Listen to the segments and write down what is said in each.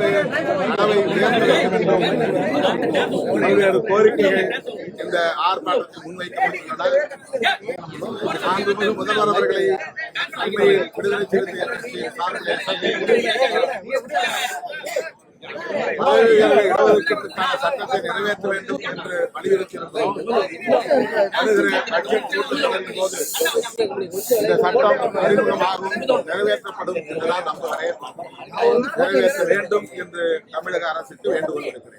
அளவை உயர்த்த வேண்டும் பல்வேறு கோரிக்கைகள் இந்த ஆர்ப்பாட்டத்தில் முன்வைக்கப்பட்டுள்ளன மாண்புமிகு முதல்வர் அவர்களை அண்மையில் விடுதலை சிறுத்தைகள் கட்சியின் சட்டத்தை நிறைவேற்ற வேண்டும் என்று வலியுறுத்தியிருந்தோம் வருகிற பட்ஜெட் கூட்டத்தொடரின் போது இந்த சட்டம் அறிமுகமாகும் நிறைவேற்றப்படும் என்றுதான் நம்புகிறேன் நிறைவேற்ற வேண்டும் என்று தமிழக அரசுக்கு வேண்டுகோள் விடுக்கிறேன்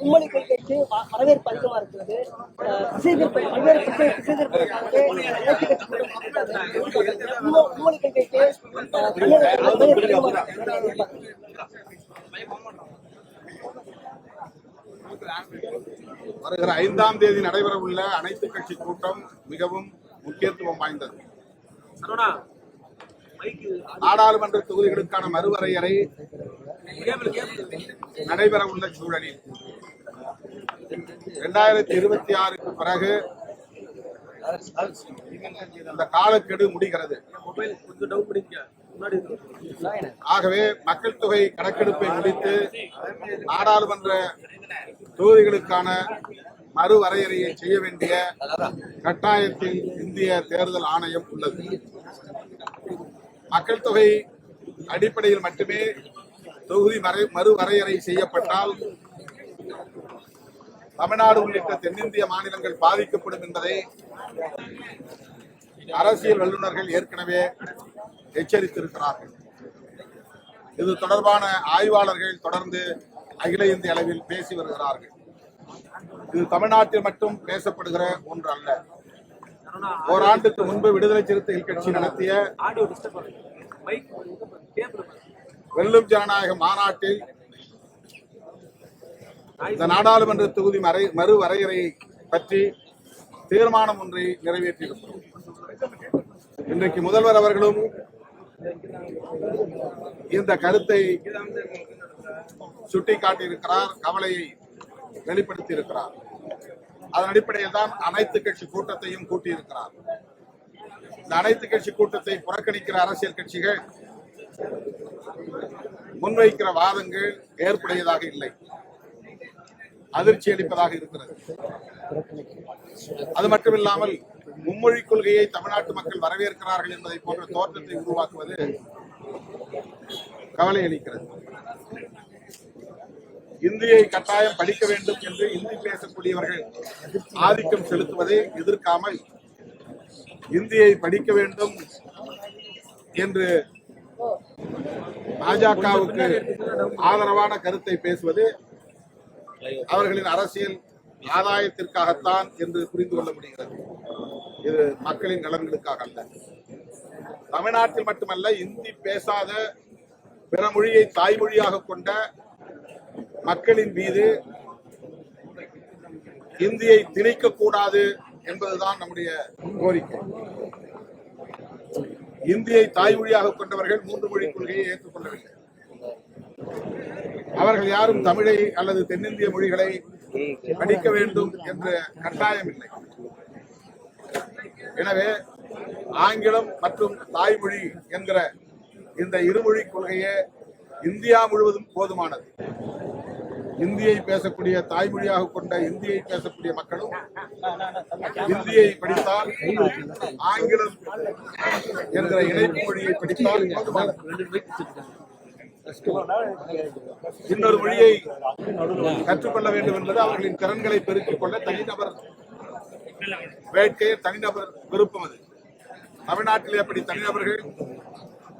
உம்மணி கொள்கைக்கு வரவேற்பு அதிகமா இருக்கிறது. பல்வேறு பிரச்சனை திசை திருப்பதற்காகவே அனைத்து கட்சிகளும் கூப்பிட்டாங்க. உம்ம- உம்மணி கொள்கைக்கு அஹ், தமிழகத்தில் வரவேற்பு அதிகமா இருக்கிறது. வருகிற ஐந்தாம் தேதி நடைபெறவுள்ள அனைத்து கட்சி கூட்டம் மிகவும் முக்கியத்துவம் வாய்ந்தது. நாடாளுமன்ற தொகுதிகளுக்கான மறுவரையறை நடைபெறவுள்ள சூழலில். இரண்டாயிரத்தி இருபத்தி ஆறுக்கு பிறகு இந்த காலக்கெடு முடிகிறது. ஆகவே மக்கள் தொகை கணக்கெடுப்பை முடித்து நாடாளுமன்ற தொகுதிகளுக்கான மறுவரையறையை செய்ய வேண்டிய கட்டாயத்தில் இந்திய தேர்தல் ஆணையம் உள்ளது. மக்கள் தொகை அடிப்படையில் மட்டுமே தொகுதி மறை மறுவரையறை செய்யப்பட்டால் தமிழ்நாடு உள்ளிட்ட தென்னிந்திய மாநிலங்கள் பாதிக்கப்படும் என்பதை அரசியல் வல்லுநர்கள் ஏற்கனவே எச்சரித்திருக்கிறார்கள். இது தொடர்பான ஆய்வாளர்கள் தொடர்ந்து அகில இந்திய அளவில் பேசி வருகிறார்கள். இது தமிழ்நாட்டில் மட்டும் பேசப்படுகிற ஒன்று அல்ல ஓராண்டுக்கு முன்பு விடுதலை சிறுத்தைகள் கட்சி நடத்திய வெல்லும் ஜனநாயக மாநாட்டில் இந்த நாடாளுமன்ற தொகுதி மறை மறுவரையறை பற்றி தீர்மானம் ஒன்றை நிறைவேற்றியிருக்கிறோம். இன்றைக்கு முதல்வர் அவர்களும் இந்த கருத்தை சுட்டிக்காட்டியிருக்கிறார் கவலையை வெளிப்படுத்தியிருக்கிறார். அதன் அடிப்படையில் தான் அனைத்து கட்சி கூட்டத்தையும் கூட்டியிருக்கிறார். இந்த அனைத்து கட்சி கூட்டத்தை புறக்கணிக்கிற அரசியல் கட்சிகள் முன்வைக்கிற வாதங்கள் ஏற்புடையதாக இல்லை. அதிர்ச்சி அளிப்பதாக இருக்கிறது. அது மட்டுமில்லாமல் மும்மொழி கொள்கையை தமிழ்நாட்டு மக்கள் வரவேற்கிறார்கள் என்பதை போன்ற தோற்றத்தை உருவாக்குவது கவலை அளிக்கிறது. இந்தியை கட்டாயம் படிக்க வேண்டும் என்று இந்தி பேசக்கூடியவர்கள் ஆதிக்கம் செலுத்துவதை எதிர்க்காமல் இந்தியை படிக்க வேண்டும் என்று பாஜகவுக்கு ஆதரவான கருத்தை பேசுவது அவர்களின் அரசியல் ஆதாயத்திற்காகத்தான் என்று புரிந்து கொள்ள முடிகிறது. இது மக்களின் நலன்களுக்காக அல்ல. தமிழ்நாட்டில் மட்டுமல்ல இந்தி பேசாத பிற மொழியை தாய்மொழியாக கொண்ட மக்களின் மீது இந்தியை திணிக்க கூடாது என்பதுதான் நம்முடைய கோரிக்கை. இந்தியை தாய்மொழியாக கொண்டவர்கள் மூன்று மொழி கொள்கையை ஏற்றுக்கொள்ளவில்லை. அவர்கள் யாரும் தமிழை அல்லது தென்னிந்திய மொழிகளை படிக்க வேண்டும் என்ற கட்டாயம் இல்லை எனவே ஆங்கிலம் மற்றும் தாய்மொழி என்கிற இந்த இருமொழி கொள்கையே இந்தியா முழுவதும் போதுமானது. இந்தியை பேசக்கூடிய தாய்மொழியாக கொண்ட இந்தியை பேசக்கூடிய மக்களும் இந்தியை படித்தால் ஆங்கிலம் என்கிற இணைப்பு மொழியை படித்தால் போதுமானது. இன்னொரு மொழியை கற்றுக்கொள்ள வேண்டும் என்பது அவர்களின் திறன்களை பெருக்கிக் கொள்ள தனிநபர் வேட்கை தனிநபர் விருப்பம் அது. தமிழ்நாட்டில் எப்படி தனிநபர்கள்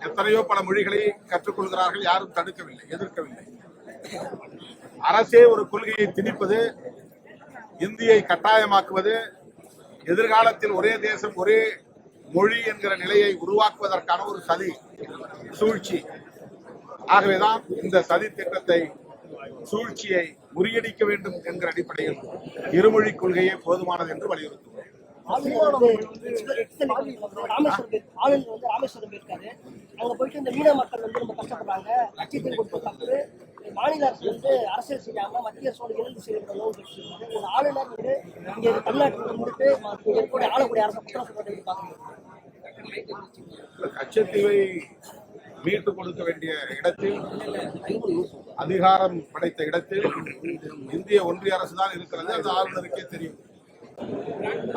எத்தனையோ பல மொழிகளை கற்றுக்கொள்கிறார்கள் யாரும் தடுக்கவில்லை எதிர்க்கவில்லை. அரசே ஒரு கொள்கையை திணிப்பது இந்தியை கட்டாயமாக்குவது எதிர்காலத்தில் ஒரே தேசம் ஒரே மொழி என்கிற நிலையை உருவாக்குவதற்கான ஒரு சதி சூழ்ச்சி. ஆகவேதான் இந்த சதி திட்டத்தை சூழ்ச்சியை முறியடிக்க வேண்டும் என்கிற அடிப்படையில் இருமொழி கொள்கையே போதுமானது என்று வலியுறுத்துவோம் ஆளுநர் ஆளுநர் வந்து ராமேஸ்வரம் போயிருக்காரு அங்க போயிட்டு இந்த மீன மக்கள் வந்து ரொம்ப கஷ்டப்படுறாங்க லட்சத்தில் கொடுத்த தப்பு மாநில அரசு வந்து அரசியல் செய்யாம மத்திய அரசோட இணைந்து செயல்படணும் ஒரு ஆளுநர் வந்து இங்க தமிழ்நாட்டுக்கு வந்துட்டு இருக்கக்கூடிய ஆளக்கூடிய அரசு குற்றம் சொல்றது பாக்குறீங்க கச்சத்தீவை மீட்டு கொடுக்க வேண்டிய இடத்தில் அதிகாரம் படைத்த இடத்தில் இந்திய ஒன்றிய அரசு தான் இருக்கிறது. அது ஆளுநருக்கே தெரியும்.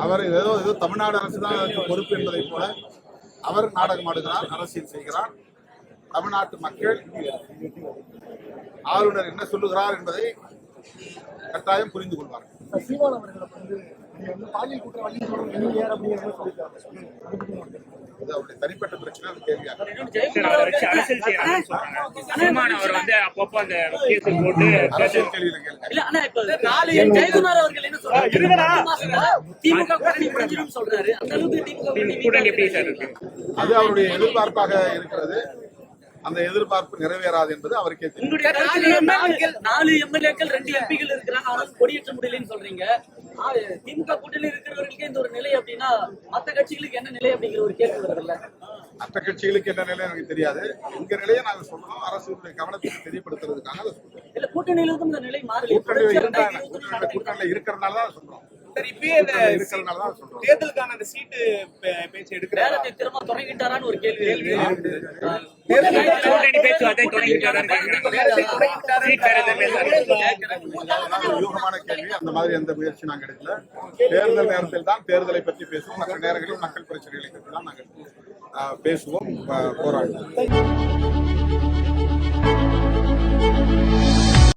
அவர் ஏதோ ஏதோ தமிழ்நாடு அரசு தான் அதற்கு பொறுப்பு என்பதை போல அவர் நாடகம் ஆடுகிறார் அரசியல் செய்கிறார். தமிழ்நாட்டு மக்கள் ஆளுநர் என்ன சொல்லுகிறார் என்பதை கட்டாயம் புரிந்து கொள்வார்கள். சீமான் அவர்களை வந்து பாலியல் குற்றவாளி அப்படிங்கிற சொல்லியிருக்காங்க. தனிப்பட்ட பிரச்சனை அது அரசியல் அவர் அப்பப்போ அந்த கேஸ் போட்டு அரசியல் கேள்வியில கேள்வி இல்ல ஆனா இப்ப நாலு ஜெயக்குமார் அவர்கள் என்ன சொல்றாரு? ரெண்டு மாசத்துல திமுக கூட்டணி முடிஞ்சிடும் சொல்றாரு. அந்த அளவுக்கு திமுக கூட்டணி கூட்டணி எப்படி சார் இருக்கு? அது அவருடைய எதிர்பார்ப்பாக இருக்கிறது. அந்த எதிர்பார்ப்பு நிறைவேறாது என்பது அவருக்கே தெரியும். உங்களுடைய நாலு எம்எல்ஏக்கள் நாலு எம்எல்ஏக்கள் ரெண்டு எம்பிகள் இருக்கிறாங்க. அவரால் கொடியேற்ற முடியலன்னு சொல்றீங்க. ஆ, திமுக கூட்டணி இருக்கிறவர்களுக்கு இந்த ஒரு நிலை அப்படின்னா மத்த கட்சிகளுக்கு என்ன நிலை அப்படிங்கிற ஒரு கேள்வி வருதுல்ல? மற்ற கட்சிகளுக்கு என்ன நிலை எனக்கு தெரியாது. எங்க நிலையை நாங்க சொல்றோம். அரசுடைய கவனத்துக்கு தெரியப்படுத்துறதுக்காக அதை சொல்றோம். இல்ல கூட்டணியிலிருந்தும் இந்த நிலை மாறல. கூட்டணி இருந்தாங்க கூட்டணி கூட்டணியில இருக்கிறதுனால தான் சொல்றோம். தான் சொல்றோம் தேர்தலுக்கான அந்த சீட்டு பே- பேச்சு எடுக்கிறாரா? வேலத்தை திரும்ப தொடங்கிட்டாரான்னு ஒரு கேள்வி. இருக்கு கூட்டணி பேச்சுவார்த்தை தொடங்கிட்டாரான்னு சீட் வேற எதுவும் பேசுறாரு அதெல்லாம் யூகமான கேள்வி. அந்த மாதிரி எந்த முயற்சி நாங்க எடுக்கல. தேர்தல் நேரத்தில் தான் தேர்தலை பற்றி பேசுவோம். மற்ற நேரங்களில் மக்கள் பிரச்சனைகளை பற்றி தான் நாங்கள் பேசுவோம். ஆஹ், போராடுவோம்.